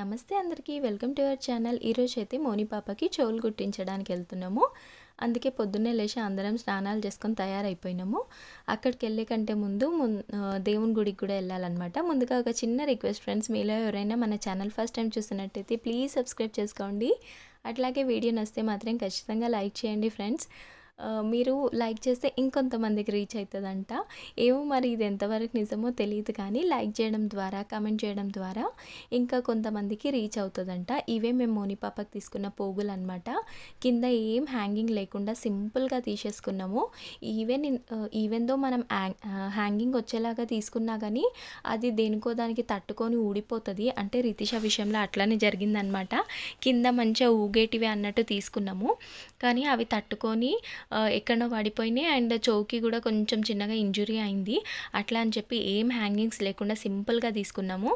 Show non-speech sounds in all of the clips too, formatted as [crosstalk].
నమస్తే అందరికీ. Welcome to our channel. ఈరోజు అయితే మోని పాపకి చెవులు కుట్టించడానికి వెళ్తున్నాము. అందుకే పొద్దున్నే లేచి అందరం స్నానాలు చేసుకొని తయారైపోయినాము. అక్కడికి వెళ్ళే కంటే ముందు దేవుని గుడికి కూడా వెళ్ళాలన్నమాట. ముందుగా ఒక చిన్న రిక్వెస్ట్ ఫ్రెండ్స్ మీలో ఎవరైనా మన ఛానల్ ఫస్ట్ టైం చూస్తున్నట్టయితే ప్లీజ్ సబ్స్క్రైబ్ చేసుకోండి. అట్లాగే వీడియో నస్తే మాత్రం ఖచ్చితంగా లైక్ చేయండి ఫ్రెండ్స్. మీరు లైక్ చేస్తే ఇంకొంతమందికి రీచ్ అవుతుందంట ఏమో మరి ఇది ఎంతవరకు నిజమో తెలియదు కానీ లైక్ చేయడం ద్వారా కామెంట్ చేయడం ద్వారా ఇంకా కొంతమందికి రీచ్ అవుతుందంట. ఇవే మేము మోని పాపకి తీసుకున్న పోగులు అనమాట కింద ఏం హ్యాంగింగ్ లేకుండా సింపుల్గా తీసేసుకున్నాము. ఈవెన్ ఈవెన్ దో మనం హ్యాంగింగ్ వచ్చేలాగా తీసుకున్నా కానీ అది దేనికో దానికి తట్టుకొని ఊడిపోతుంది. అంటే రితిష విషయంలో అట్లానే జరిగిందనమాట కింద మంచిగా ఊగేటివి అన్నట్టు తీసుకున్నాము. కానీ అవి తట్టుకొని ఎక్కడో పడిపోయినాయి అండ్ చౌకి కూడా కొంచెం చిన్నగా ఇంజురీ అయింది. అట్లా అని చెప్పి ఏం హ్యాంగింగ్స్ లేకుండా సింపుల్గా తీసుకున్నాము.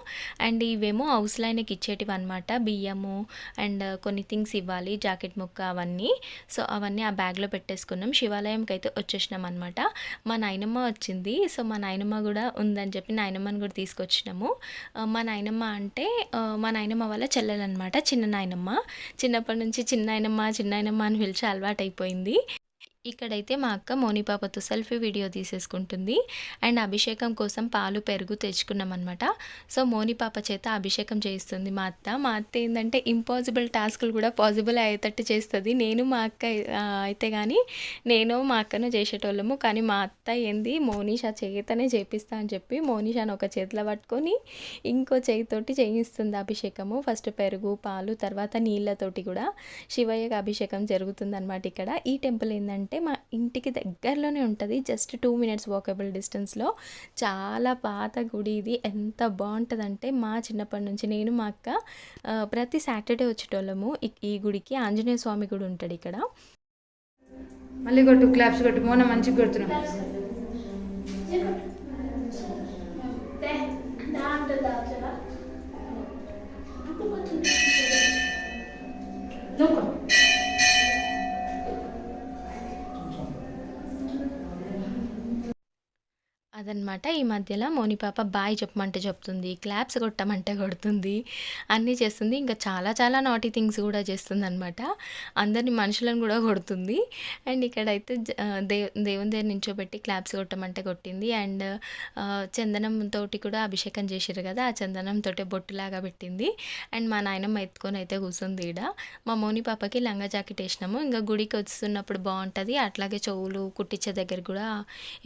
అండ్ ఇవేమో హౌస్ లైన్కి ఇచ్చేటివి అనమాట బియ్యము అండ్ కొన్ని థింగ్స్ ఇవ్వాలి జాకెట్ ముక్క అవన్నీ. సో అవన్నీ ఆ బ్యాగ్లో పెట్టేసుకున్నాం. శివాలయంకి అయితే వచ్చేసినాం అనమాట మా నాయనమ్మ వచ్చింది. సో మా నాయనమ్మ కూడా ఉందని చెప్పి నాయనమ్మని కూడా తీసుకొచ్చినాము. మా నాయనమ్మ అంటే మా నాయనమ్మ వాళ్ళ చెల్లెలన్నమాట. చిన్న నాయనమ్మ. చిన్నప్పటి నుంచి చిన్న ఆయనమ్మ చిన్న అని పిలిచి అలవాటు అయిపోయింది ఇక్కడైతే మా అక్క మోనిపాపతో సెల్ఫీ వీడియో తీసేసుకుంటుంది. అండ్ అభిషేకం కోసం పాలు పెరుగు తెచ్చుకున్నామన్నమాట. సో మోనిపాప చేత అభిషేకం చేయిస్తుంది మా అత్త. మా అత్త ఏంటంటే ఇంపాసిబుల్ టాస్క్లు కూడా పాసిబుల్ అయ్యేటట్టు చేస్తుంది. నేను మా అక్క అయితే కానీ నేను మా అక్కను చేసేటోళ్ళము. కానీ మా అత్త ఏంది మోనిషా చేతనే చేపిస్తా అని చెప్పి మోనిషాను ఒక చేతిలో పట్టుకొని ఇంకో చేయితోటి చేయిస్తుంది అభిషేకము. ఫస్ట్ పెరుగు పాలు తర్వాత నీళ్ళతోటి కూడా శివయ్యకి అభిషేకం జరుగుతుందన్నమాట ఇక్కడ. ఈ టెంపుల్ ఏంటంటే మా ఇంటికి దగ్గరలోనే ఉంటుంది. జస్ట్ టూ మినిట్స్ వాకబుల్ డిస్టెన్స్లో. చాలా పాత గుడి ఇది. ఎంత బాగుంటుందంటే మా చిన్నప్పటి నుంచి నేను మా అక్క ప్రతి సాటర్డే వచ్చేటోళ్ళము ఈ- గుడికి. ఆంజనేయ స్వామి గుడి ఉంటాడు ఇక్కడ. మళ్ళీ కొట్టు క్లాప్స్ కొట్టు. మోన మంచిగా కొడుతున్నావు అనమాట ఈ మధ్యలో మోని పాప బాయ్ చెప్పమంటే చెప్తుంది క్లాప్స్ కొట్టమంటే కొడుతుంది అన్నీ చేస్తుంది. ఇంకా చాలా చాలా నాటీ థింగ్స్ కూడా చేస్తుంది అనమాట అందరిని మనుషులను కూడా కొడుతుంది. అండ్ ఇక్కడైతే దే దేవుని దగ్గర నించోబెట్టి క్లాప్స్ కొట్టమంటే కొట్టింది. అండ్ చందనం తోటి కూడా అభిషేకం చేసారు కదా ఆ చందనం తోటే బొట్టులాగా పెట్టింది. అండ్ మా నాయనమ్మ ఎత్తుకొని అయితే కూర్చుంది ఈడ. మా మోని పాపకి లంగా జాకెట్ వేసినాము. ఇంకా గుడికి వస్తున్నప్పుడు బాగుంటుంది అట్లాగే చెవులు కుట్టించే దగ్గర కూడా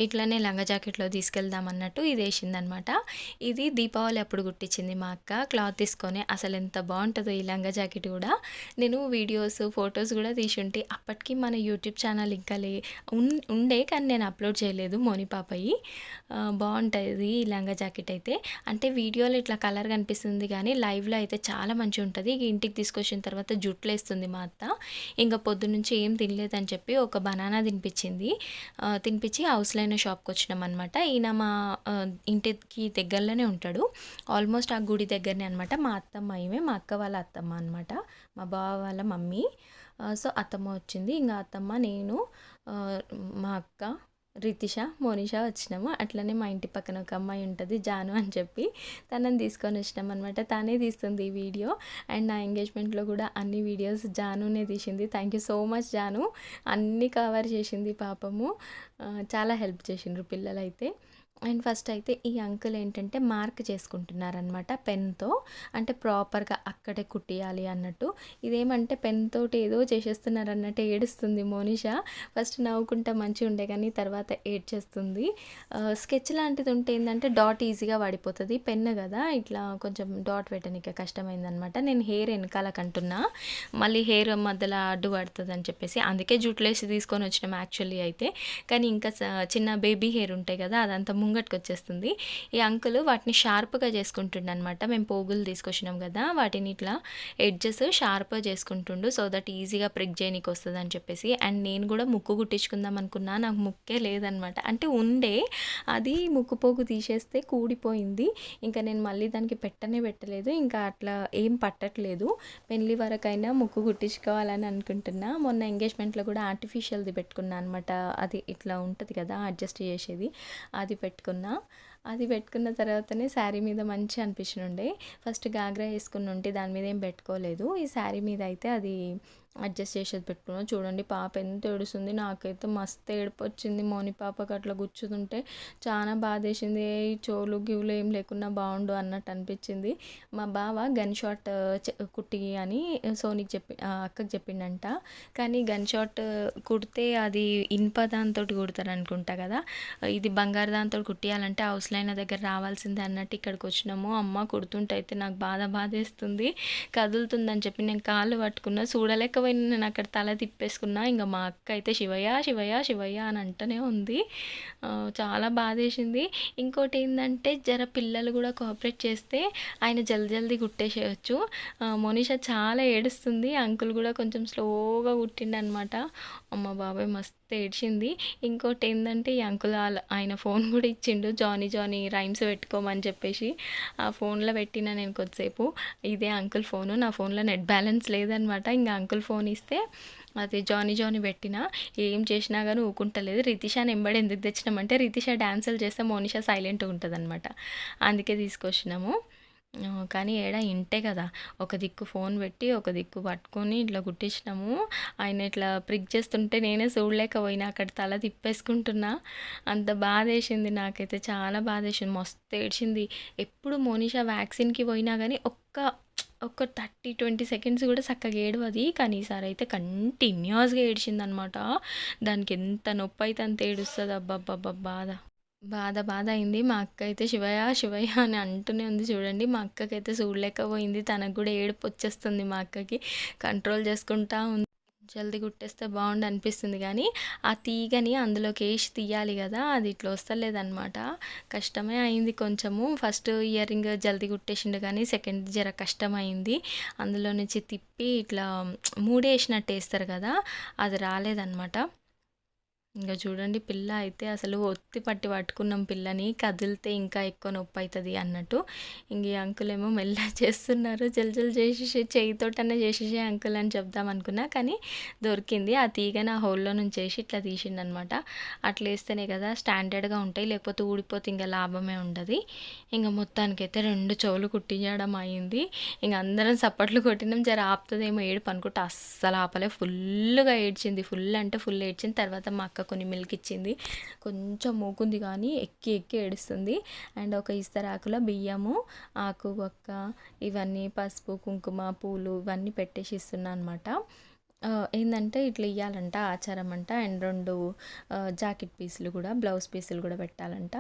ఇట్లానే లంగా జాకెట్లో తీసుకెళ్దాం అన్నట్టు ఇది వేసిందనమాట. ఇది దీపావళి అప్పుడు కుట్టించింది మా అక్క. క్లాత్ తీసుకొని అసలు ఎంత బాగుంటుందో ఈ లంగా జాకెట్ కూడా. నేను వీడియోస్ ఫొటోస్ కూడా తీసి ఉంటే అప్పటికి మన యూట్యూబ్ ఛానల్ ఇంకా లే ఉండే కానీ నేను అప్లోడ్ చేయలేదు మోని బాగుంటుంది ఈ లంగా జాకెట్ అయితే. అంటే వీడియోలో ఇట్లా కలర్ కనిపిస్తుంది కానీ లైవ్లో అయితే చాలా మంచిగా ఉంటుంది. ఇంటికి తీసుకొచ్చిన తర్వాత జుట్లు వేస్తుంది మా అత్త. ఇంకా పొద్దునుంచి ఏం తినలేదని చెప్పి ఒక బనానా తినిపించింది. తినిపించి హౌస్లైన షాప్కి వచ్చినాం అనమాట ఈయన మా ఇంటికి దగ్గరలోనే ఉంటాడు. ఆల్మోస్ట్ ఆ గుడి దగ్గరనే అనమాట మా అత్తమ్మ ఏమే మా అక్క వాళ్ళ అత్తమ్మ అనమాట మా బావ వాళ్ళ మమ్మీ. సో అత్తమ్మ వచ్చింది. ఇంకా అత్తమ్మ నేను మా అక్క రితిష మోనిష వచ్చినాము. అట్లనే మా ఇంటి పక్కన ఒక అమ్మాయి ఉంటుంది జాను అని చెప్పి తనని తీసుకొని వచ్చినాం అనమాట తానే తీస్తుంది ఈ వీడియో. అండ్ నా ఎంగేజ్మెంట్లో కూడా అన్ని వీడియోస్ జానునే తీసింది. Thank you so much Janu. అన్నీ కవర్ చేసింది పాపము. చాలా హెల్ప్ చేసిండ్రు పిల్లలైతే. అండ్ ఫస్ట్ అయితే ఈ అంకుల్ ఏంటంటే మార్క్ చేసుకుంటున్నారనమాట పెన్తో. అంటే ప్రాపర్గా అక్కడే కుట్టియాలి అన్నట్టు. ఇదేమంటే పెన్ తోటి ఏదో చేసేస్తున్నారు అన్నట్టు ఏడుస్తుంది మోనిష. ఫస్ట్ నవ్వుకుంటా మంచిగా ఉండే కానీ తర్వాత ఏడ్చేస్తుంది. స్కెచ్ లాంటిది ఉంటే ఏంటంటే డాట్ ఈజీగా పడిపోతుంది పెన్ కదా ఇట్లా కొంచెం డాట్ పెట్టడానికి కష్టమైందనమాట నేను హెయిర్ వెనకాల కంటున్నా మళ్ళీ హెయిర్ మధ్యలో అడ్డు పడుతుంది అని చెప్పేసి. అందుకే జుట్లేసి తీసుకొని వచ్చినాం యాక్చువల్లీ అయితే. కానీ ఇంకా చిన్న బేబీ హెయిర్ ఉంటాయి కదా అదంతా ముంగట్కి వచ్చేస్తుంది ఈ అంకుల్ వాటిని షార్ప్గా చేసుకుంటుండ అనమాట మేము పోగులు తీసుకొచ్చినాం కదా వాటిని ఇట్లా ఎడ్జెస్ షార్ప్గా చేసుకుంటుండు సో దట్ ఈజీగా ప్రిక్ చేయనీకి వస్తుంది అని చెప్పేసి. అండ్ నేను కూడా ముక్కు కుట్టించుకుందాం అనుకున్నా నాకు ముక్కే లేదనమాట అంటే ఉండే అది ముక్కు పోగు తీసేస్తే కూడిపోయింది. ఇంకా నేను మళ్ళీ దానికి పెట్టనే పెట్టలేదు ఇంకా అట్లా ఏం పట్టట్లేదు. పెళ్ళి వరకైనా ముక్కు కుట్టించుకోవాలని అనుకుంటున్నా. మొన్న ఎంగేజ్మెంట్లో కూడా ఆర్టిఫిషియల్ది పెట్టుకున్నా అనమాట అది ఇట్లా ఉంటుంది కదా అడ్జస్ట్ చేసేది. అది పెట్టుకున్నా. అది పెట్టుకున్న తర్వాతనే శారీ మీద మంచి అనిపించినుండే ఫస్ట్ గాగ్రా వేసుకుని ఉంటే దాని మీద ఏం పెట్టుకోలేదు. ఈ శారీ మీద అయితే అది అడ్జస్ట్ చేసేది పెట్టుకున్నాను చూడండి పాప ఎంత ఏడుస్తుంది. నాకైతే మస్తు ఏడుపు వచ్చింది మోని పాపకి అట్లా గుచ్చుతుంటే చాలా బాధ వేసింది ఏ చెవులు గివులు ఏం లేకున్నా బాగుండు అన్నట్టు అనిపించింది. మా బావ గన్ షాట్ కుట్టి అని సోనికి చెప్పి అక్కకు అక్కకి చెప్పిండంట. కానీ గన్ షాట్ కుడితే అది ఇనుప దాంతో కుడతారు అనుకుంటా కదా. ఇది బంగారు దాంతో కుట్టియాలంటే హౌస్ లైన్ దగ్గర రావాల్సిందే అన్నట్టు ఇక్కడికి వచ్చినాము. అమ్మ కుడుతుంటే అయితే నాకు బాధ బాధేస్తుంది. కదులుతుందని చెప్పి నేను కాళ్ళు పట్టుకున్నా. చూడలేకపోయినా నేను అక్కడ తల తిప్పేసుకున్నా. ఇంకా మా అక్క అయితే శివయ్య శివయ్య శివయ్య అని అంటూనే ఉంది. చాలా బాధేసింది ఇంకోటి ఏంటంటే జర పిల్లలు కూడా కోఆపరేట్ చేస్తే ఆయన జల్ది జల్ది కుట్టేసేయచ్చు ఆ, చాలా ఏడుస్తుంది. అంకుల్ కూడా కొంచెం స్లోగా కుట్టిండనమాట అమ్మ బాబాయ్ మస్తు ఏడ్చింది. ఇంకోటి ఏంటంటే ఈ అంకుల్ ఆయన ఫోన్ కూడా ఇచ్చిండు జానీ జానీ రైమ్స్ పెట్టుకోమని చెప్పేసి ఆ ఫోన్లో పెట్టిన నేను కొద్దిసేపు. ఇదే అంకుల్ ఫోను నా ఫోన్లో నెట్ బ్యాలెన్స్ లేదనమాట. ఇంకా అంకుల్ ఫోన్ ఇస్తే అది జానీ జానీ పెట్టిన. ఏం చేసినా కానీ ఊకుంటలేదు. రితిషాని ఎంబడి ఎందుకు తెచ్చినామంటే రితిషా డ్యాన్సులు చేస్తే మోనిషా సైలెంట్గా ఉంటుంది అనమాట అందుకే తీసుకొచ్చినాము. కానీ ఏడ ఇంటే కదా. ఒక దిక్కు ఫోన్ పెట్టి ఒక దిక్కు పట్టుకొని ఇట్లా కుట్టించినాము ఆయన ఇట్లా ప్రిక్ చేస్తుంటే నేనే చూడలేకపోయినా. అక్కడ తల తిప్పేసుకుంటున్నా. అంత బాధ వేసింది నాకైతే. చాలా బాధ వేసింది మస్తు ఏడ్చింది. ఎప్పుడు మోనిషా వ్యాక్సిన్కి పోయినా కానీ ఒక్క ఒక థర్టీ ట్వంటీ సెకండ్స్ కూడా చక్కగా ఏడవది. కానీ ఈసారి అయితే కంటిన్యూస్గా ఏడ్చింది అనమాట దానికి ఎంత నొప్పి అయితే అంత ఏడుస్తుంది అబ్బబ్బబ్బా బాధ. బాధ బాధ అయింది. మా అక్క అయితే శివయ్య శివయ్య అని అంటూనే ఉంది చూడండి. మా అక్కకైతే చూడలేకపోయింది తనకు కూడా ఏడుపు వచ్చేస్తుంది మా అక్కకి. కంట్రోల్ చేసుకుంటా ఉంది. జల్దీ కుట్టేస్తే బాగుండు అనిపిస్తుంది కానీ ఆ తీగని అందులోకి వేసి తీయాలి కదా అది ఇట్లా వస్తలేదనమాట కష్టమే అయింది కొంచెము. ఫస్ట్ ఇయర్ రింగ్ జల్దీ కుట్టేసిండు కానీ సెకండ్ జర కష్టమైంది. అందులో నుంచి తిప్పి ఇట్లా మూడేసినట్టు వేస్తారు కదా అది రాలేదన్నమాట. ఇంకా చూడండి పిల్ల అయితే అసలు ఒత్తి పట్టి పట్టుకున్నాం పిల్లని కదిలితే ఇంకా ఎక్కువ నొప్పి అవుతుంది అన్నట్టు. ఇంక ఈ అంకులేమో ఏమో మెల్ల [laughs] చేస్తున్నారు. జల్ చేసేసి చేయితోటనే చేసేసి అంకుల్ అని చెప్దాం అనుకున్నా కానీ దొరికింది. ఆ తీగని ఆ హోల్లో నుంచి చేసి ఇట్లా తీసిండు అనమాట అట్లా వేస్తేనే కదా స్టాండర్డ్గా ఉంటాయి లేకపోతే ఊడిపోతే ఇంకా లాభమే ఉండదు. ఇంకా మొత్తానికైతే రెండు చెవులు కుట్టించడం అయింది. ఇంక అందరం సప్పట్లు కొట్టినాం. జర ఆపుతుందేమో ఏడుపు అనుకుంటే అస్సలు ఆపలే. ఫుల్గా ఏడ్చింది. ఫుల్ అంటే ఫుల్ ఏడ్చింది తర్వాత మా అక్క కొన్ని మిల్క్ ఇచ్చింది. కొంచెం మూకుంది కానీ ఎక్కి ఎక్కి ఏడుస్తుంది. అండ్ ఒక ఇస్తరాకుల బియ్యము ఆకు ఒక్క ఇవన్నీ పసుపు కుంకుమ పూలు ఇవన్నీ పెట్టేసి ఇస్తున్నా అనమాట ఏంటంటే ఇట్లా ఇవ్వాలంట ఆచారం అంట. అండ్ రెండు జాకెట్ పీసులు కూడా బ్లౌజ్ పీసులు కూడా పెట్టాలంట.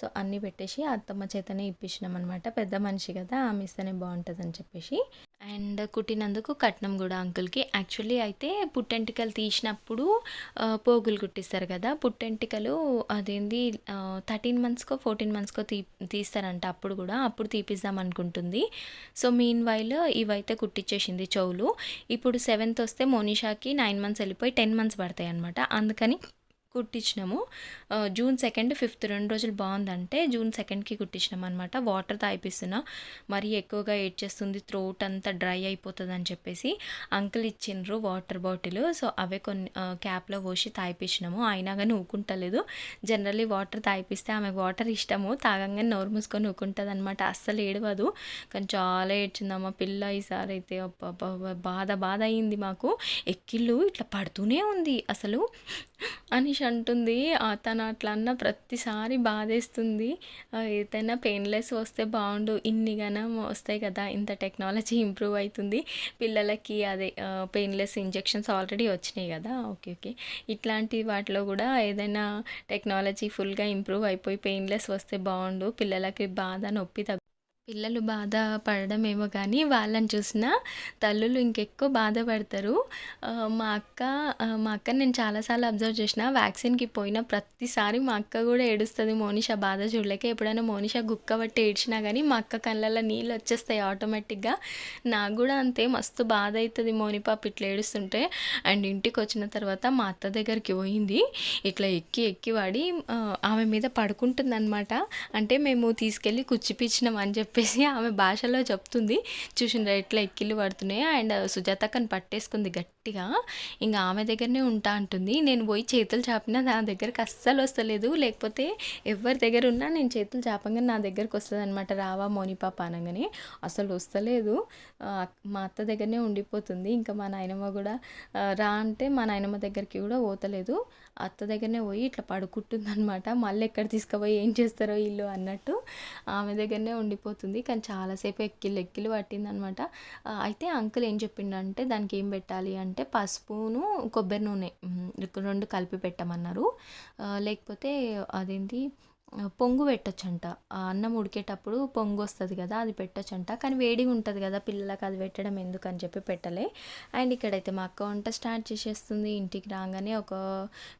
సో అన్నీ పెట్టేసి అత్తమ్మ చేతనే ఇప్పించినాం అనమాట పెద్ద మనిషి కదా ఆమె ఇస్తేనే బాగుంటుందని చెప్పేసి. అండ్ కుట్టినందుకు కట్నం కూడా అంకుల్కి. యాక్చువల్లీ అయితే పుట్టెంటికలు తీసినప్పుడు పోగులు కుట్టిస్తారు కదా పుట్టెంటికలు అదేంది థర్టీన్ మంత్స్కో ఫోర్టీన్ మంత్స్కో తీ తీస్తారంట అప్పుడు కూడా. అప్పుడు తీపిద్దాం అనుకుంటుంది. సో మీన్ వైల్ ఇవైతే కుట్టించేసింది చెవులు. ఇప్పుడు సెవెంత్ వస్తే మోనిషాకి నైన్ మంత్స్ వెళ్ళిపోయి టెన్ మంత్స్ పడతాయి అనమాట అందుకని కుట్టించినాము. జూన్ సెకండ్ ఫిఫ్త్ రెండు రోజులు బాగుందంటే జూన్ సెకండ్కి కుట్టించినాం అనమాట వాటర్ తాగిపిస్తున్నా. మరీ ఎక్కువగా ఏడ్చేస్తుంది థ్రోట్ అంతా డ్రై అయిపోతుంది అని చెప్పేసి అంకుల్ ఇచ్చిండ్రు వాటర్ బాటిల్. సో అవే కొన్ని క్యాప్లో పోసి తాగిపించినాము అయినా కానీ ఊకుంటలేదు. జనరల్లీ వాటర్ తాగిపిస్తే ఆమె వాటర్ ఇష్టము. తాగంగానే నోరు మూసుకొని ఊకుంటుంది అనమాట అస్సలు ఏడవదు. కానీ చాలా ఏడ్చిందమ్మ పిల్ల ఈసారి అయితే బాధ బాధ అయింది మాకు. ఎక్కిళ్ళు ఇట్లా పడుతూనే ఉంది అసలు. అనిష్ అంటుంది. తను అట్లా అన్న ప్రతిసారి బాధేస్తుంది. ఏదైనా పెయిన్లెస్ వస్తే బాగుండు ఇన్ని గనం వస్తాయి కదా ఇంత టెక్నాలజీ ఇంప్రూవ్ అవుతుంది. పిల్లలకి అదే పెయిన్లెస్ ఇంజెక్షన్స్ ఆల్రెడీ వచ్చినాయి కదా ఓకే ఓకే. ఇట్లాంటి వాటిలో కూడా ఏదైనా టెక్నాలజీ ఫుల్గా ఇంప్రూవ్ అయిపోయి పెయిన్లెస్ వస్తే బాగుండు పిల్లలకి బాధ నొప్పి తగ్గు పిల్లలు బాధ పడడమేమో కానీ వాళ్ళని చూసిన తల్లులు ఇంకెక్కువ బాధపడతారు మా అక్క మా అక్క నేను చాలాసార్లు అబ్జర్వ్ చేసిన వ్యాక్సిన్కి పోయిన ప్రతిసారి మా అక్క కూడా ఏడుస్తుంది మోనిషా బాధ చూడలేక. ఎప్పుడైనా మోనిషా గుక్క బట్టి ఏడ్చినా కానీ మా అక్క కళ్ళల్లో నీళ్ళు వచ్చేస్తాయి ఆటోమేటిక్గా. నాకు కూడా అంతే మస్తు బాధ అవుతుంది మోనిపాప ఇట్లా ఏడుస్తుంటే. అండ్ ఇంటికి వచ్చిన తర్వాత మా అత్త దగ్గరికి పోయింది. ఇట్లా ఎక్కి ఎక్కి వాడి ఆమె మీద పడుకుంటుంది అనమాట అంటే మేము తీసుకెళ్ళి కుచ్చిపించినాం అని చెప్పి చెప్పేసి ఆమె భాషలో చెప్తుంది. చూసిన ఎట్లా ఎక్కిళ్ళు పడుతున్నాయి. అండ్ సుజాతక్కని పట్టేసుకుంది గట్టిగా. ఇంకా ఆమె దగ్గరనే ఉంటా అంటుంది. నేను పోయి చేతులు చాపినా నా దగ్గరకు అస్సలు వస్తలేదు. లేకపోతే ఎవరి దగ్గర ఉన్నా నేను చేతులు చాపంగానే నా దగ్గరకు వస్తుంది అనమాట రావా మోని పాప అనగానే. అసలు వస్తలేదు. మా అత్త దగ్గరనే ఉండిపోతుంది. ఇంకా మా నాయనమ్మ కూడా రా అంటే మా నాయనమ్మ దగ్గరికి కూడా పోతలేదు. అత్త దగ్గరనే పోయి ఇట్లా పడుకుంటుంది అనమాట మళ్ళీ ఎక్కడ తీసుకుపోయి ఏం చేస్తారో వీళ్ళు అన్నట్టు ఆమె దగ్గరనే ఉండిపోతుంది. కానీ చాలాసేపు ఎక్కిళ్ళు ఎక్కిళ్ళు పట్టిందనమాట అయితే అంకుల్ ఏం చెప్పిండంటే దానికి ఏం పెట్టాలి అంటే పసుపును కొబ్బరి నూనె రెండు కలిపి పెట్టమన్నారు. లేకపోతే అదేంటి పొంగు పెట్టచ్చంట. అన్నం ఉడికేటప్పుడు పొంగు వస్తుంది కదా అది పెట్టచ్చంట. కానీ వేడిగా ఉంటుంది కదా పిల్లలకు అది పెట్టడం ఎందుకు అని చెప్పి పెట్టలే. అండ్ ఇక్కడైతే మా అక్క వంట స్టార్ట్ చేసేస్తుంది. ఇంటికి రాగానే ఒక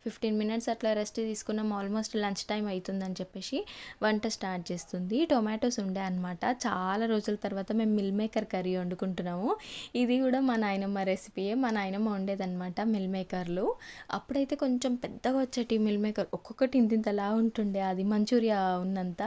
ఫిఫ్టీన్ మినిట్స్ అట్లా రెస్ట్ తీసుకున్నాం. ఆల్మోస్ట్ లంచ్ టైం అవుతుందని చెప్పేసి వంట స్టార్ట్ చేస్తుంది. టొమాటోస్ ఉండే అనమాట చాలా రోజుల తర్వాత మేము మిల్ మేకర్ కర్రీ వండుకుంటున్నాము. ఇది కూడా మా నాయనమ్మ రెసిపీయే. మా నాయనమ్మ వండేదన్నమాట మిల్ మేకర్లు. అప్పుడైతే కొంచెం పెద్దగా వచ్చేటి మిల్ మేకర్ ఒక్కొక్కటి ఇంతింతలా ఉంటుండే. అది మంచూరియా ఉన్నంత.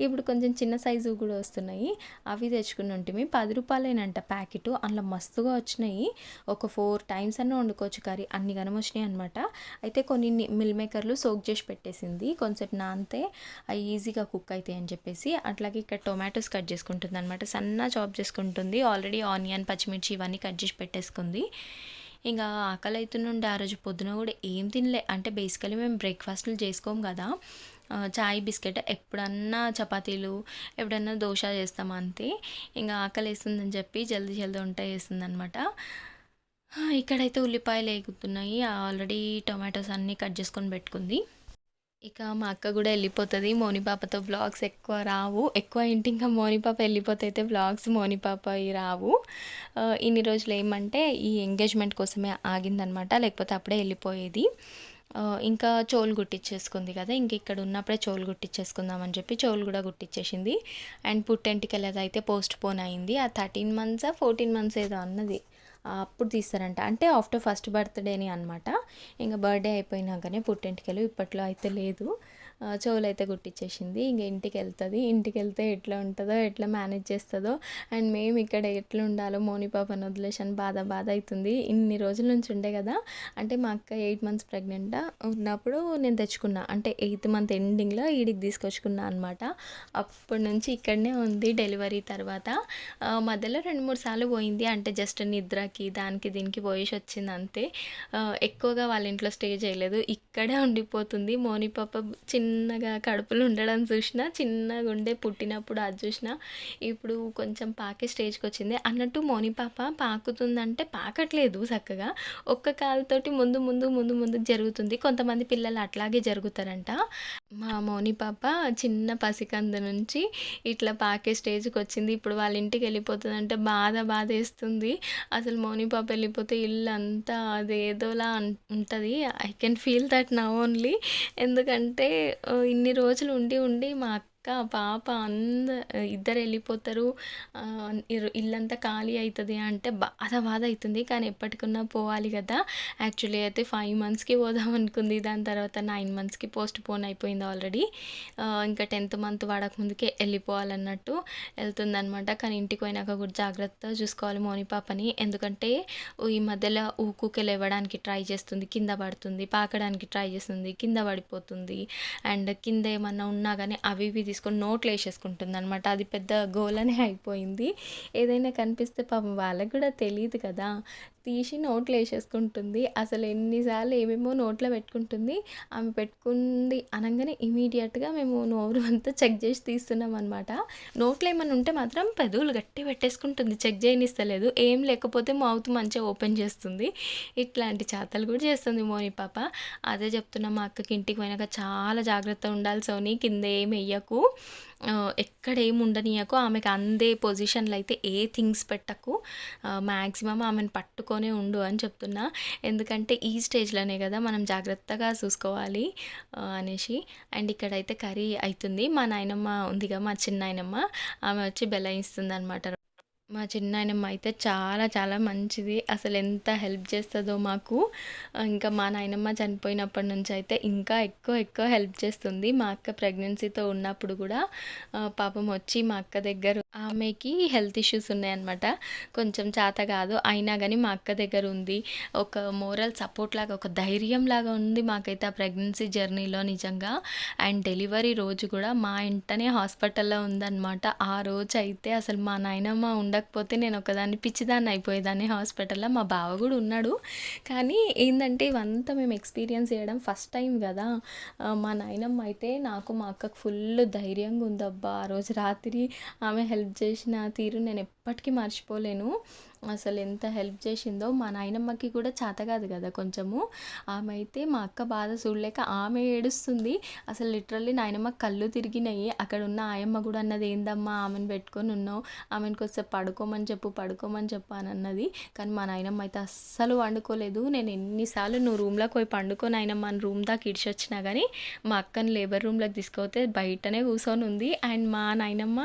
ఇప్పుడు కొంచెం చిన్న సైజు కూడా వస్తున్నాయి. అవి తెచ్చుకుని ఉంటుంది పది రూపాయలేనంట ప్యాకెట్. అందులో మస్తుగా వచ్చినాయి. ఒక ఫోర్ టైమ్స్ అన్న వండుకోవచ్చు కర్రీ. అన్ని గనం వచ్చినాయి అనమాట అయితే కొన్ని మిల్ మేకర్లు సోక్ చేసి పెట్టేసింది. కొంచెం నానితే అవి ఈజీగా కుక్ అవుతాయి అని చెప్పేసి. అట్లాగే ఇక్కడ టొమాటోస్ కట్ చేసుకుంటుంది అనమాట సన్న చాప్ చేసుకుంటుంది. ఆల్రెడీ ఆనియన్ పచ్చిమిర్చి ఇవన్నీ కట్ చేసి పెట్టేసుకుంది. ఇంకా ఆకలి అవుతుండే ఆ రోజు. పొద్దున కూడా ఏం తినలే. అంటే బేసికలీ మేము బ్రేక్ఫాస్ట్లు చేసుకోం కదా. చాయ్ బిస్కెట్ ఎప్పుడన్నా చపాతీలు ఎప్పుడన్నా దోశ చేస్తాం అంతే. ఇంకా ఆకలి వేస్తుందని చెప్పి జల్దీ జల్దీ వంట వేస్తుందనమాట అనమాట ఇక్కడైతే ఉల్లిపాయలు వేగుతున్నాయి ఆల్రెడీ టొమాటోస్ అన్నీ కట్ చేసుకొని పెట్టుకుంది. ఇక మా అక్క కూడా వెళ్ళిపోతుంది. మోనిపాపతో బ్లాగ్స్ ఎక్కువ రావు. ఎక్కువ ఇంటి ఇంకా మోనిపాప వెళ్ళిపోతే అయితే బ్లాగ్స్ మోనిపాప రావు. ఇన్ని రోజులు ఏమంటే ఈ ఎంగేజ్మెంట్ కోసమే ఆగిందనమాట లేకపోతే అప్పుడే వెళ్ళిపోయేది. ఇంకా చోలు గుట్టించేసుకుంది కదా ఇంక ఇక్కడ ఉన్నప్పుడే చోలు గుట్టించేసుకుందామని చెప్పి చోలు కూడా గుట్టించేసింది అండ్ పుట్టెంటికల్ అయితే పోస్ట్ పోన్ అయింది. ఆ థర్టీన్ మంత్స్ ఫోర్టీన్ మంత్స్ ఏదో అన్నది. అప్పుడు తీస్తారంట. అంటే ఆఫ్టర్ ఫస్ట్ బర్త్డేని అనమాట ఇంకా బర్త్డే అయిపోయినాకనే పుట్టింటికెళ్ళు ఇప్పట్లో అయితే లేదు. చెవులు అయితే గుట్టించేసింది ఇంక ఇంటికి వెళ్తుంది ఇంటికి వెళ్తే ఎట్లా ఉంటుందో ఎట్లా మేనేజ్ చేస్తుందో అండ్ మేము ఇక్కడ ఎట్లా ఉండాలో మోని పాపను వదిలేసాను బాధ బాధ అవుతుంది ఇన్ని రోజుల నుంచి ఉండే కదా. అంటే మా అక్క ఎయిట్ మంత్స్ ప్రెగ్నెంట్ ఉన్నప్పుడు నేను తెచ్చుకున్నా. అంటే ఎయిత్ మంత్ ఎండింగ్లో ఈడికి తీసుకొచ్చుకున్నా అనమాట అప్పటి నుంచి ఇక్కడనే ఉంది డెలివరీ తర్వాత. మధ్యలో రెండు మూడు సార్లు పోయింది. అంటే జస్ట్ నిద్రకి దానికి దీనికి పోయేసి వచ్చింది అంతే. ఎక్కువగా వాళ్ళ ఇంట్లో స్టే చేయలేదు. ఇక్కడే ఉండిపోతుంది. మోని పాప చిన్నగా కడుపులో ఉండడం చూసినా చిన్నగా ఉండే పుట్టినప్పుడు అది చూసినా ఇప్పుడు కొంచెం పాకే స్టేజ్కి వచ్చింది. అన్నట్టు మోని పాప పాకుతుందంటే పాకట్లేదు చక్కగా. ఒక్క కాలుతోటి ముందు ముందు ముందు ముందు జరుగుతుంది. కొంతమంది పిల్లలు అట్లాగే జరుగుతారంట. మా మోనిపాప చిన్న పసికంద నుంచి ఇట్లా పాకే స్టేజ్కి వచ్చింది. ఇప్పుడు వాళ్ళ ఇంటికి వెళ్ళిపోతుందంటే బాధ బాధ వేస్తుంది. అసలు మోని పాప వెళ్ళిపోతే ఇల్లు అంతా అదేదోలా ఉంటుంది. ఐ కెన్ ఫీల్ దట్ నా ఓన్లీ ఎందుకంటే ఇన్ని రోజులు ఉండి ఉండి మా ఇంకా పాప అంద ఇద్దరు వెళ్ళిపోతారు. ఇల్లంతా ఖాళీ అవుతుంది అంటే బాధ బాధ అవుతుంది కానీ ఎప్పటికన్నా పోవాలి కదా. యాక్చువల్లీ అయితే ఫైవ్ మంత్స్కి పోదాం అనుకుంది. దాని తర్వాత నైన్ మంత్స్కి పోస్ట్ పోన్ అయిపోయింది ఆల్రెడీ. ఇంకా టెన్త్ మంత్ వాడక ముందుకే వెళ్ళిపోవాలన్నట్టు వెళ్తుందనమాట కానీ ఇంటికి పోయినాక కూడా జాగ్రత్తగా చూసుకోవాలి మోని పాపని. ఎందుకంటే ఈ మధ్యలో ఊకుకే లేవడానికి ట్రై చేస్తుంది. కింద పడుతుంది. పాకడానికి ట్రై చేస్తుంది. కింద పడిపోతుంది. అండ్ కింద ఏమన్నా ఉన్నా కానీ అవి ఇవి తీసుకొని నోట్లు వేసేసుకుంటుంది అనమాట అది పెద్ద గోలనే అయిపోయింది. ఏదైనా కనిపిస్తే పాపం వాళ్ళకి కూడా తెలియదు కదా. తీసి నోట్లు వేసేసుకుంటుంది. అసలు ఎన్నిసార్లు ఏమేమో నోట్లో పెట్టుకుంటుంది. ఆమె పెట్టుకుంది అనగానే ఇమీడియట్గా మేము నోరు అంతా చెక్ చేసి తీస్తున్నాం అనమాట నోట్లో ఏమైనా ఉంటే మాత్రం పెదవులు గట్టి పెట్టేసుకుంటుంది. చెక్ చేయనిస్తలేదు. ఏం లేకపోతే మౌత్ మంచిగా ఓపెన్ చేస్తుంది. ఇట్లాంటి చేతలు కూడా చేస్తుంది మోని పాప. అదే చెప్తున్నా మా అక్కకి ఇంటికి పోయినాక చాలా జాగ్రత్త ఉండాలి సోని. కింద ఏం వెయ్యకు. ఎక్కడ ఏం ఉండనీయకు ఆమెకు అందే పొజిషన్లో అయితే ఏ థింగ్స్ పెట్టకు. మ్యాక్సిమం ఆమెను పట్టుకొనే ఉండు అని చెప్తున్నా. ఎందుకంటే ఈ స్టేజ్లోనే కదా మనం జాగ్రత్తగా చూసుకోవాలి అనేసి అండ్ ఇక్కడైతే కర్రీ అవుతుంది మా నాయనమ్మ ఉందిగా మా చిన్నాయనమ్మ. ఆమె వచ్చి బెలయిస్తుంది అనమాట మా చిన్నాయనమ్మ అయితే చాలా చాలా మంచిది. అసలు ఎంత హెల్ప్ చేస్తుందో మాకు. ఇంకా మా నాయనమ్మ చనిపోయినప్పటి నుంచి అయితే ఇంకా ఎక్కువ ఎక్కువ హెల్ప్ చేస్తుంది. మా అక్క ప్రెగ్నెన్సీతో ఉన్నప్పుడు కూడా. పాపం వచ్చి మా అక్క దగ్గర ఆమెకి హెల్త్ ఇష్యూస్ ఉన్నాయన్నమాట. కొంచెం చేత కాదు. అయినా కానీ మా అక్క దగ్గర ఉంది. ఒక మోరల్ సపోర్ట్ లాగా ఒక ధైర్యం లాగా ఉంది మాకైతే ఆ ప్రెగ్నెన్సీ జర్నీలో నిజంగా. అండ్ డెలివరీ రోజు కూడా మా ఇంటనే హాస్పిటల్‌లో ఉందన్నమాట. ఆ రోజు అయితే అసలు మా నాయనమ్మ ఉండకపోతే నేను ఒకదాన్ని పిచ్చిదాన్ని అయిపోయేదాన్ని హాస్పిటల్‌లో. మా బావ కూడా ఉన్నాడు. కానీ ఏంటంటే ఇవంతా మేము ఎక్స్‌పీరియన్స్ చేయడం ఫస్ట్ టైం కదా మా నాయనమ్మ అయితే నాకు, మా అక్కకు ఫుల్ ధైర్యంగా ఉందబ్బా! ఆ రోజు రాత్రి ఆమె హెల్ప్ చేసిన తీరు నేను ఎప్పటికీ మర్చిపోలేను. అసలు ఎంత హెల్ప్ చేసిందో. మా నాయనమ్మకి కూడా చేత కాదు కదా కొంచెము. ఆమె అయితే మా అక్క బాధ చూడలేక ఆమె ఏడుస్తుంది. అసలు లిటరల్లీ నాయనమ్మ కళ్ళు తిరిగినాయి. అక్కడ ఉన్న ఆయమ్మ కూడా అన్నది, "ఏందమ్మా ఆమెను పెట్టుకొని ఉన్నావు? ఆమెను కొద్దిసేపు పడుకోమని చెప్పు, పడుకోమని చెప్పు" అని అన్నది. కానీ మా నాయనమ్మ అయితే అస్సలు పండుకోలేదు. నేను ఎన్నిసార్లు "నువ్వు రూమ్‌లోకి పోయి పండుకో నాయనమ్మ" అని రూమ్ దాకా ఇడిసొచ్చినా కానీ మా అక్కని లేబర్ రూమ్‌లోకి తీసుకుపోతే బయటనే కూర్చొని ఉంది. అండ్ మా నాయనమ్మ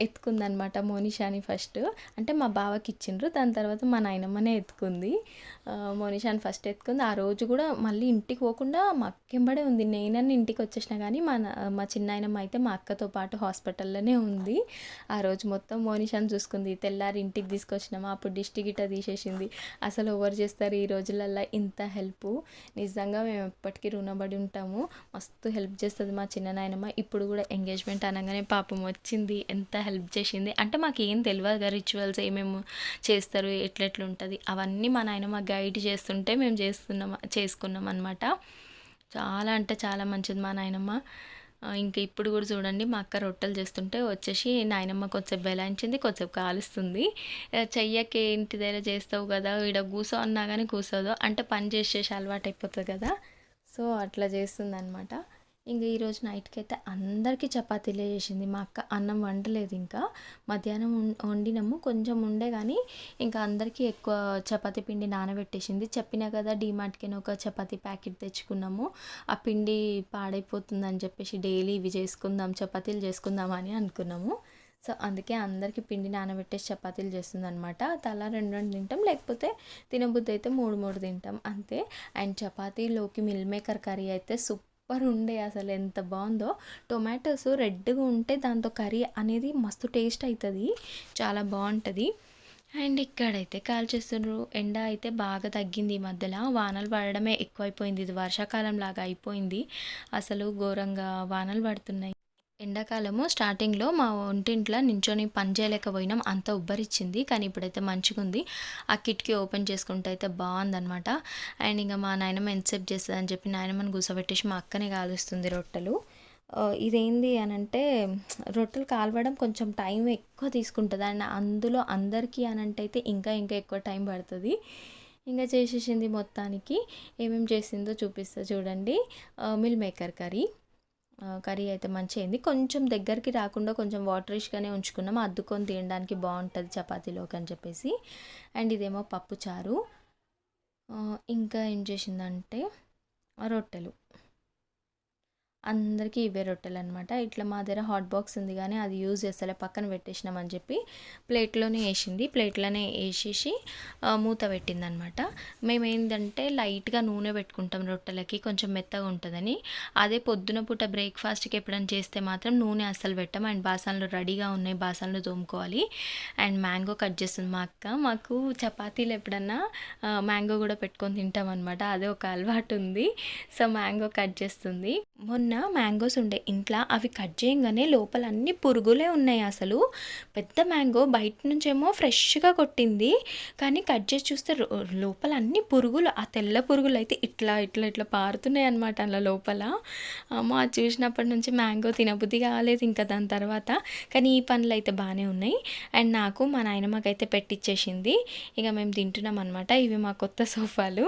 ఎత్తుకుందనమాట మోనిషాని ఫస్ట్. అంటే మా బావకి ఇచ్చిండ్రు. దాని తర్వాత మా నాయనమ్మనే ఎత్తుకుంది. మోనిషాని ఫస్ట్ ఎత్తుకుంది. ఆ రోజు కూడా మళ్ళీ ఇంటికి పోకుండా మా అక్క ఉంది. నేనన్నా ఇంటికి వచ్చేసినా కానీ మా మా చిన్నాయనమ్మ అయితే మా అక్కతో పాటు హాస్పిటల్‌లోనే ఉంది. ఆ రోజు మొత్తం మోనిషాని చూసుకుంది. తెల్లారి ఇంటికి తీసుకొచ్చినామా, అప్పుడు డిస్టిక్ గిట్ట తీసేసింది. అసలు ఎవరు చేస్తారు ఈ రోజులల్లో ఇంత హెల్ప్ నిజంగా మేము ఎప్పటికీ రుణపడి ఉంటాము. మస్తు హెల్ప్ చేస్తుంది మా చిన్న నాయనమ్మ. ఇప్పుడు కూడా ఎంగేజ్‌మెంట్ అనగానే పాపం వచ్చింది. ఎంత హెల్ప్ చేసింది. అంటే మాకేం తెలియదు రిచువల్స్ ఏమేమి చేస్తారు, ఎట్లెట్లుంటుంది అవన్నీ మా నాయనమ్మ గైడ్ చేస్తుంటే మేము చేస్తున్నాం చేసుకున్నాం అనమాట. చాలా అంటే చాలా మంచిది మా నాయనమ్మ. ఇంకా ఇప్పుడు కూడా చూడండి మా అక్క రొట్టెలు చేస్తుంటే వచ్చేసి నాయనమ్మ కొద్దిసేపు బెలాయించింది. కొద్దిసేపు కాలుస్తుంది. చెయ్యకి చెయ్యకే ఇంటి దగ్గర చేస్తావు కదా! ఈడ కూసో అన్నా కానీ కూసోదు. అంటే పని చేసేసి అలవాటు అయిపోతుంది కదా! సో, అట్లా చేస్తుందనమాట. ఇంక ఈరోజు నైట్‌కైతే అందరికీ చపాతీలే చేసింది మా అక్క. అన్నం వండలేదు ఇంకా. మధ్యాహ్నం వం వండినాము. కొంచెం ఉండే కానీ ఇంకా అందరికీ ఎక్కువ చపాతీ పిండి నానబెట్టేసింది. చెప్పినా కదా! డీమార్ట్‌కెళ్ళి ఒక చపాతీ ప్యాకెట్ తెచ్చుకున్నాము. ఆ పిండి పాడైపోతుందని చెప్పేసి డైలీ ఇవి చేసుకుందాం, చపాతీలు చేసుకుందాం అని అనుకున్నాము. సో, అందుకే అందరికీ పిండి నానబెట్టేసి చపాతీలు చేస్తుందనమాట. తలా 2, 2 తింటాం. లేకపోతే తినబుద్ధి అయితే మూడు మూడు తింటాం అంతే. అండ్ చపాతీలోకి మిల్ మేకర్ కర్రీ అయితే సూపర్ ఉండే అసలు ఎంత బాగుందో టొమాటోస్ రెడ్‌గా ఉంటే దాంతో కర్రీ అనేది మస్తు టేస్ట్ అవుతుంది చాలా బాగుంటుంది అండ్ ఇక్కడైతే కాల్చేస్తుండ్రు. ఎండ అయితే బాగా తగ్గింది ఈ మధ్యలో వానలు పడడమే ఎక్కువైపోయింది. ఇది వర్షాకాలం లాగా అయిపోయింది. అసలు ఘోరంగా వానలు పడుతున్నాయి. ఎండాకాలము స్టార్టింగ్‌లో మా ఒంటింట్లో నించొని పని చేయలేకపోయినాం. అంత ఉబ్బరిచ్చింది. కానీ ఇప్పుడైతే మంచిగా ఉంది ఆ కిటికీ ఓపెన్ చేసుకుంటే అయితే బాగుందనమాట అండ్ ఇంకా మా నాయనమ్మ ఎంతసేపు చేస్తదని చెప్పి నాయనమ్మని కూర్చోబెట్టేసి మా అక్కనే కాలుస్తుంది రొట్టెలు. ఇదేంది అని అంటే రొట్టెలు కాలవడం కొంచెం టైం ఎక్కువ తీసుకుంటుంది అండ్ అందులో అందరికీ అనంటే అయితే ఇంకా ఇంకా ఎక్కువ టైం పడుతుంది ఇంకా చేసేసింది మొత్తానికి. ఏమేం చేసిందో చూపిస్తా చూడండి. Mill maker curry. కర్రీ అయితే మంచిగా కొంచెం దగ్గరికి రాకుండా కొంచెం వాటరిష్‌గానే ఉంచుకున్నాం. అద్దుకొని తినడానికి బాగుంటుంది చపాతీలోకి అని చెప్పేసి. అండ్ ఇదేమో పప్పు చారు. ఇంకా ఏం చేసిందంటే రొట్టెలు. అందరికీ ఇవే రొట్టెలు అనమాట ఇట్లా మా దగ్గర హాట్ బాక్స్ ఉంది కానీ అది యూజ్ చేస్తలే పక్కన పెట్టేసినాం అని చెప్పి ప్లేట్‌లోనే వేసింది ప్లేట్‌లోనే వేసేసి ఆహ్, మూత పెట్టిందనమాట. ఏంటంటే లైట్‌గా నూనె పెట్టుకుంటాం రొట్టెలకి కొంచెం మెత్తగా ఉంటుందని అదే పొద్దున పూట బ్రేక్‌ఫాస్ట్‌కి ఎప్పుడైనా చేస్తే మాత్రం నూనె అస్సలు పెట్టాం అండ్ బాసన్లు రెడీగా ఉన్నాయి. బాసన్లు తోముకోవాలి. అండ్ మ్యాంగో కట్ చేస్తుంది మా అక్క. మాకు చపాతీలు ఎప్పుడన్నా మ్యాంగో కూడా పెట్టుకొని తింటాం అనమాట అదే ఒక అలవాటు ఉంది. సో, మ్యాంగో కట్ చేస్తుంది. మొన్న మ్యాంగోస్ ఉండే ఇంట్లో అవి కట్ చేయంగానే లోపల అన్ని పురుగులే ఉన్నాయి అసలు. పెద్ద మ్యాంగో బయట నుంచేమో ఫ్రెష్‌గా కొట్టింది. కానీ కట్ చేసి చూస్తే లోపల అన్ని పురుగులు. ఆ తెల్ల పురుగులు అయితే ఇట్లా ఇట్లా ఇట్లా పారుతున్నాయి అనమాట అందులో లోపల. అమ్మో! అది చూసినప్పటి నుంచి మ్యాంగో తినబుద్ధి కాలేదు ఇంకా దాని తర్వాత. కానీ ఈ పనులు అయితే బాగానే ఉన్నాయి. అండ్ నాకు మా నాయనమ్మకైతే పెట్టిచ్చేసింది. ఇక మేము తింటున్నాం అనమాట. ఇవి మా కొత్త సోఫాలు.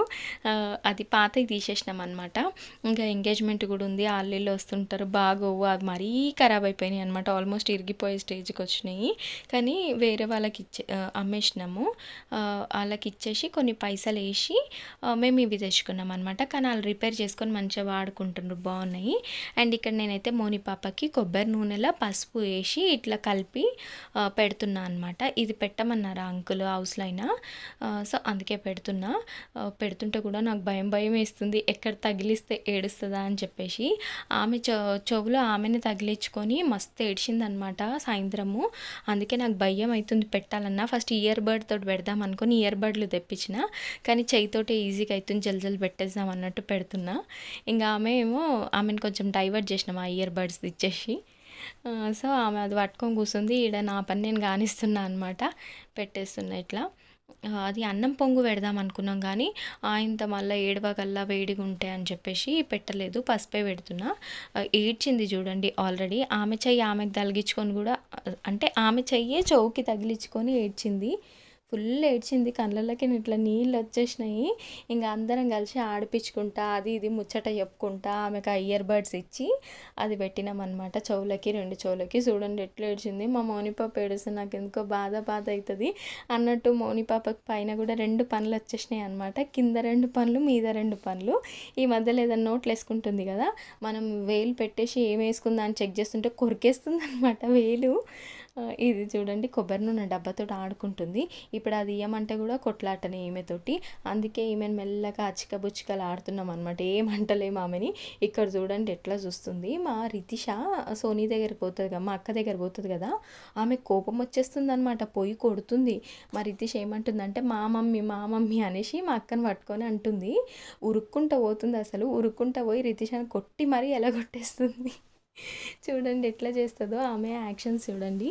అది పాతవి తీసేసినాం అనమాట. ఇంకా ఎంగేజ్‌మెంట్ కూడా ఉంది. పెళ్ళిళ్ళు వస్తుంటారు. బాగోవు. అవి మరీ ఖరాబ్ అయిపోయినాయి అనమాట. ఆల్మోస్ట్ ఇరిగిపోయే స్టేజ్కి వచ్చినాయి కానీ వేరే వాళ్ళకి ఇచ్చే అమ్మేసినాము. వాళ్ళకి ఇచ్చేసి కొన్ని పైసలు వేసి మేము ఇవి తెచ్చుకున్నాం అనమాట. కానీ వాళ్ళు రిపేర్ చేసుకొని మంచిగా వాడుకుంటుండ్రు. బాగున్నాయి అండ్ ఇక్కడ నేనైతే మోని పాపకి కొబ్బరి నూనెలో పసుపు వేసి ఇట్లా కలిపి పెడుతున్నా అనమాట. ఇది పెట్టమన్నారు అంకుల్ హౌస్‌లో అయినా సో, అందుకే పెడుతున్నా. పెడుతుంటే కూడా నాకు భయం భయం వేస్తుంది. ఎక్కడ తగిలిస్తే ఏడుస్తుందా అని చెప్పేసి. ఆమె చె చెవులో ఆమెని తగిలించుకొని మస్తు ఏడ్చిందనమాట సాయంత్రము. అందుకే నాకు భయం అవుతుంది పెట్టాలన్నా. ఫస్ట్ ఇయర్ బడ్ తోటి పెడదాం అనుకుని ఇయర్ బడ్లు తెప్పించిన. కానీ చేయితోటే ఈజీగా అవుతుంది జల్ జల్ పెట్టేద్దాం అన్నట్టు పెడుతున్నా. ఇంకా ఆమె ఏమో ఆమెను కొంచెం డైవర్ట్ చేసినాం ఆ ఇయర్ బడ్స్ ఇచ్చేసి. సో ఆమె అది పట్టుకొని కూర్చుంది ఈడ నా పని నేను కానిస్తున్నా అనమాట పెట్టేస్తున్నా ఇట్లా. అది అన్నం పొంగు పెడదాం అనుకున్నాం కానీ ఇంత మళ్ళీ ఏడవగల్లా వేడిగా ఉంటాయి అని చెప్పేసి పెట్టలేదు పసుపే పెడుతున్నా. ఏడ్చింది చూడండి ఆల్రెడీ. ఆమె చెయ్యి ఆమెకు తగిలించుకొని కూడా అంటే ఆమె చెయ్యే చౌకి తగిలించుకొని ఏడ్చింది. ఫుల్ ఏడ్చింది. కళ్ళలోకి ఇట్లా నీళ్ళు వచ్చేసినాయి. ఇంకా అందరం కలిసి ఆడిపించుకుంటా అది ఇది ముచ్చట చెప్పుకుంటా ఆమెకు ఆ ఇయర్ బడ్స్ ఇచ్చి అది పెట్టినామన్నమాట చెవులకి రెండు చెవులకి. చూడండి ఎట్లా ఏడ్చింది. మా మౌనిపాప ఏడుస్తే నాకు ఎందుకో బాధ బాధ అవుతుంది అన్నట్టు మౌనిపాపకి పైన కూడా రెండు పనులు వచ్చేసినాయి అనమాట కింద రెండు పనులు మీద రెండు పనులు ఈ మధ్యలో ఏదైనా నోట్లు వేసుకుంటుంది కదా మనం వేలు పెట్టేసి ఏం వేసుకుందా అని చెక్ చేస్తుంటే కొరికేస్తుంది అనమాట వేలు. ఇది చూడండి కొబ్బరి నూనె డబ్బాతో ఆడుకుంటుంది. ఇప్పుడు అది ఇయ్యమంటే కూడా కొట్లాటనే ఈమెతోటి అందుకే ఈమెను మెల్లగా అచ్చిక బుచ్చికలు ఆడుతున్నాం అనమాట ఏమంటలేము ఆమెని. ఇక్కడ చూడండి ఎట్లా చూస్తుంది. మా రితిష సోనీ దగ్గరికి పోతుంది కదా మా అక్క దగ్గర పోతుంది కదా ఆమె కోపం వచ్చేస్తుంది అనమాట పోయి కొడుతుంది. మా రితిష ఏమంటుందంటే మా మమ్మీ మా మమ్మీ అనేసి మా అక్కని పట్టుకొని అంటుంది. ఉరుక్కుంటా పోతుంది అసలు. ఉరుక్కుంటా పోయి రితిషను కొట్టి మరీ ఎలా కొట్టేస్తుంది చూడండి ఎట్లా చేస్తుందో ఆమె యాక్షన్స్ చూడండి.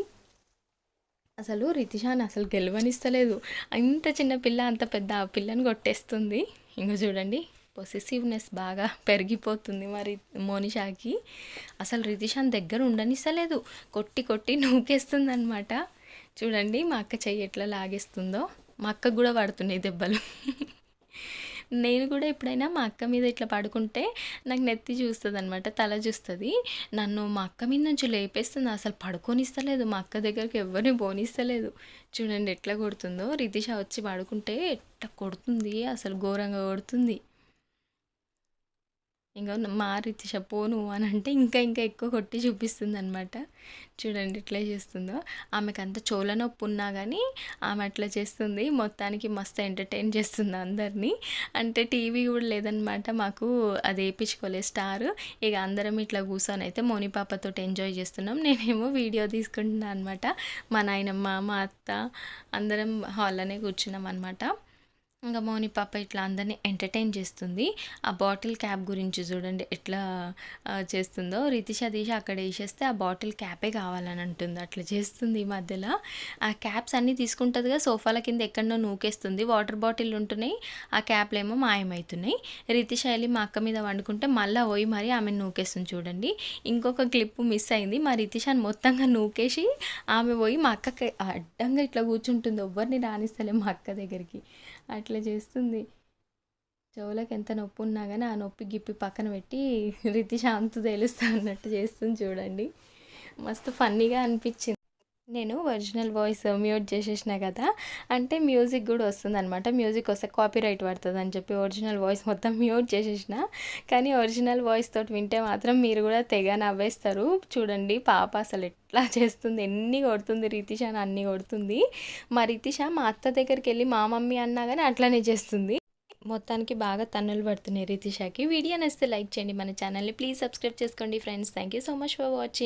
అసలు రితిషాని అసలు గెలవనిస్తలేదు. ఇంత చిన్న పిల్ల అంత పెద్ద ఆ పిల్లని కొట్టేస్తుంది. ఇంకా చూడండి పొసెసివ్నెస్ బాగా పెరిగిపోతుంది మరి మోనిషాకి. అసలు రితిషాన్ దగ్గర ఉండనిస్తలేదు. కొట్టి కొట్టి నూకేస్తుంది అనమాట చూడండి మా అక్క చెయ్యి ఎట్లా లాగేస్తుందో. మా అక్కకు కూడా పడుతున్నాయి దెబ్బలు. నేను కూడా ఎప్పుడైనా మా అక్క మీద ఇట్లా పడుకుంటే నాకు నెత్తి చూస్తుంది అనమాట తల చూస్తుంది. నన్ను మా అక్క మీద నుంచి లేపేస్తుంది అసలు పడుకొనిస్తలేదు. మా అక్క దగ్గరికి ఎవరిని పోనిస్తలేదు. చూడండి ఎట్లా కొడుతుందో. రితిష వచ్చి పడుకుంటే ఎట్లా కొడుతుంది అసలు ఘోరంగా కొడుతుంది. ఇంకా మా రితిష పోను అని అంటే ఇంకా ఇంకా ఎక్కువ కొట్టి చూపిస్తుంది అనమాట చూడండి ఎట్లా చేస్తుందో. ఆమెకు అంత చోల నొప్పి ఉన్నా కానీ ఆమె అట్లా చేస్తుంది. మొత్తానికి మస్తు ఎంటర్టైన్ చేస్తుంది అందరినీ. అంటే టీవీ కూడా లేదనమాట మాకు అది వేయించుకోలేదు స్టార్ ఇక అందరం ఇట్లా కూర్చొని అయితే మోని పాపతో ఎంజాయ్ చేస్తున్నాం. నేనేమో వీడియో తీసుకుంటున్నాను అనమాట మా నాయనమ్మ మా అత్త అందరం హాల్లోనే కూర్చున్నాం అనమాట ఇంకా మౌని పాప ఇట్లా అందరినీ ఎంటర్టైన్ చేస్తుంది. ఆ బాటిల్ క్యాప్ గురించి చూడండి ఎట్లా చేస్తుందో. రితిష తీసి అక్కడ వేసేస్తే ఆ బాటిల్ క్యాపే కావాలని అంటుంది. అట్లా చేస్తుంది ఈ మధ్యలో. ఆ క్యాప్స్ అన్నీ తీసుకుంటుందిగా సోఫాల కింద ఎక్కడనో నూకేస్తుంది. వాటర్ బాటిల్ ఉంటున్నాయి ఆ క్యాప్లు ఏమో మాయమవుతున్నాయి రితిష వెళ్ళి మా అక్క మీద వండుకుంటే మళ్ళీ పోయి మరి ఆమె నూకేస్తుంది చూడండి. ఇంకొక క్లిప్ మిస్ అయింది. మా రితిషాని మొత్తంగా నూకేసి ఆమె పోయి మా అక్కకి అడ్డంగా ఇట్లా కూర్చుంటుంది. ఎవరిని రాణిస్తలే మా అక్క దగ్గరికి. అట్లా చేస్తుంది. చెవులకు ఎంత నొప్పి ఉన్నా కానీ ఆ నొప్పి గిప్పి పక్కన పెట్టి రితి అంతు తెలుస్తా అన్నట్టు చేస్తుంది చూడండి. మస్తు ఫన్నీగా అనిపించింది. నేను ఒరిజినల్ వాయిస్ మ్యూట్ చేసేసిన కదా అంటే మ్యూజిక్ కూడా వస్తుంది అనమాట మ్యూజిక్ వస్తే కాపీ రైట్ పడుతుంది అని చెప్పి ఒరిజినల్ వాయిస్ మొత్తం మ్యూట్ చేసేసిన. కానీ ఒరిజినల్ వాయిస్ తోటి వింటే మాత్రం మీరు కూడా తెగ నవ్వేస్తారు. చూడండి పాప అసలు ఎట్లా చేస్తుంది ఎన్ని కొడుతుంది రితిష అని అన్ని కొడుతుంది. మా రితిష మా అత్త దగ్గరికి వెళ్ళి మా మమ్మీ అన్నా కానీ అట్లానే చేస్తుంది. మొత్తానికి బాగా తన్నులు పడుతున్నాయి రితిషాకి. వీడియో నచ్చితే లైక్ చేయండి మన ఛానల్ని ప్లీజ్ సబ్స్క్రైబ్ చేసుకోండి friends. Thank you so much for watching